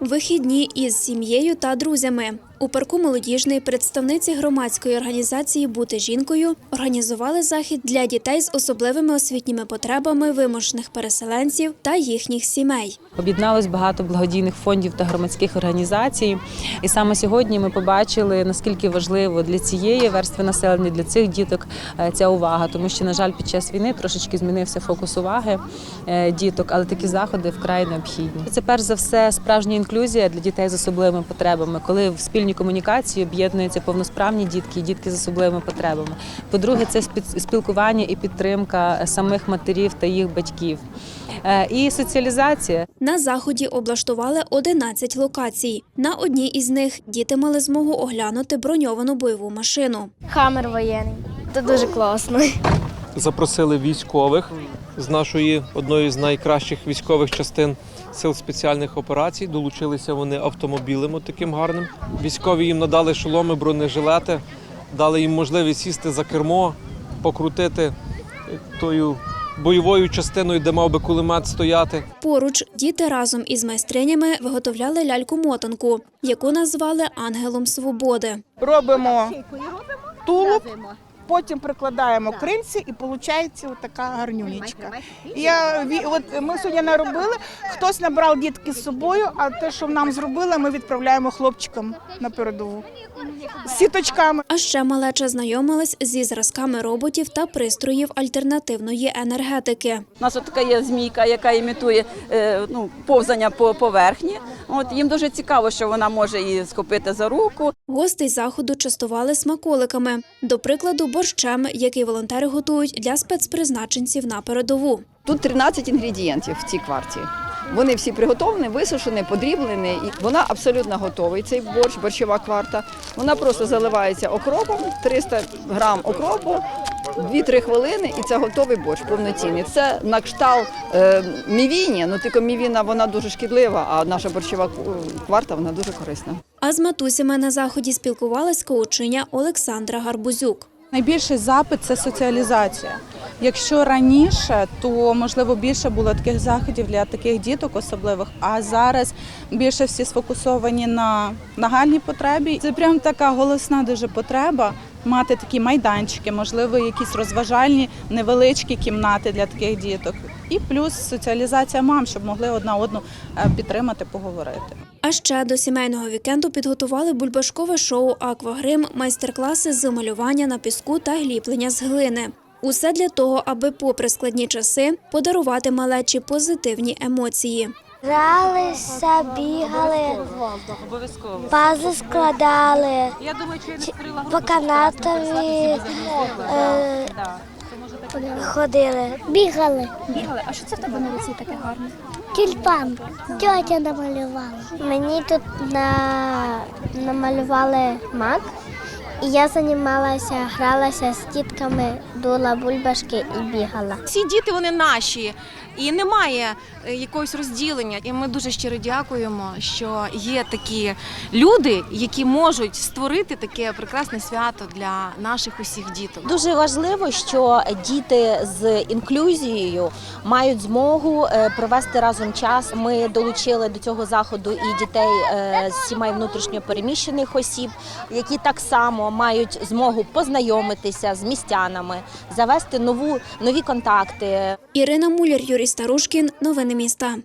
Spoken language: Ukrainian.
Вихідні із сім'єю та друзями. У парку молодіжний представниці громадської організації Бути жінкою організували захід для дітей з особливими освітніми потребами вимушених переселенців та їхніх сімей. Об'єдналось багато благодійних фондів та громадських організацій. І саме сьогодні ми побачили, наскільки важливо для цієї верстви населення, для цих діток е, ця увага, тому що, на жаль, під час війни трошечки змінився фокус уваги е, діток, але такі заходи вкрай необхідні. Це перш за все справжня інклюзія для дітей з особливими потребами, коли в спільній комунікації об'єднуються повносправні дітки і дітки з особливими потребами. По-друге, це спілкування і підтримка самих матерів та їх батьків. Е, І соціалізація. На заході облаштували 11 локацій. На одній із них діти мали змогу оглянути броньовану бойову машину. Хамер воєнний. Це дуже класно. Запросили військових з нашої одної з найкращих військових частин сил спеціальних операцій. Долучилися вони автомобілем таким гарним. Військові їм надали шоломи, бронежилети, дали їм можливість сісти за кермо, покрутити тою бойовою частиною, де мав би кулемет стояти. Поруч діти разом із майстринями виготовляли ляльку-мотанку, яку назвали Ангелом Свободи. робимо тулуб, потім прикладаємо крильці і виходить така гарнюнічка. Я, от ми сьогодні наробили, хтось набрав дітки з собою, а те, що нам зробили, ми відправляємо хлопчикам на передову. З сіточками. А ще малеча знайомилась зі зразками роботів та пристроїв альтернативної енергетики. У нас от така є змійка, яка імітує е, ну, повзання по поверхні. От їм дуже цікаво, що вона може її схопити за руку. Гостей заходу частували смаколиками, до прикладу, борщем, який волонтери готують для спецпризначенців на передову. Тут 13 інгредієнтів в цій кварті. Вони всі приготовлені, висушені, подріблені. І вона абсолютно готовий. Цей борщ, борщова кварта. Вона просто заливається окропом, 300 грам окропу, 2-3 хвилини, і це готовий борщ повноцінний. Це на кшталт е, мівіні, ну тільки мівіна вона дуже шкідлива, а наша борщова кварта вона дуже корисна. А з матусями на заході спілкувалась коучиня Олександра Гарбузюк. Найбільший запит це соціалізація. Якщо раніше, то можливо більше було таких заходів для таких діток особливих. А зараз більше всі сфокусовані на нагальній потребі. Це прям така голосна дуже потреба мати такі майданчики, можливо, якісь розважальні невеличкі кімнати для таких діток. І плюс соціалізація мам, щоб могли одна одну е, підтримати, поговорити. А ще до сімейного вікенду підготували бульбашкове шоу Аквагрим, майстер-класи з малювання на піску та гліплення з глини. Усе для того, аби, попри складні часи, подарувати малечі позитивні емоції. Гралися, бігали, Обов'язково. пазли складали, по канатові е, ходили. Бігали. Бігали. А що це в тебе на руці таке гарне? Тюльпан. Тьотя намалювала. Мені тут на... намалювали мак. І я займалася, гралася з тітками, дула бульбашки і бігала. Всі діти вони наші, і немає е, якогось розділення. І ми дуже щиро дякуємо, що є такі люди, які можуть створити таке прекрасне свято для наших усіх діток. Дуже важливо, що діти з інклюзією мають змогу е, провести разом час. Ми долучили до цього заходу і дітей е, з сімей внутрішньо переміщених осіб, які так само мають змогу познайомитися з містянами, завести нову нові контакти. Ірина Муляр, Юрій Старушкін. Новини міста.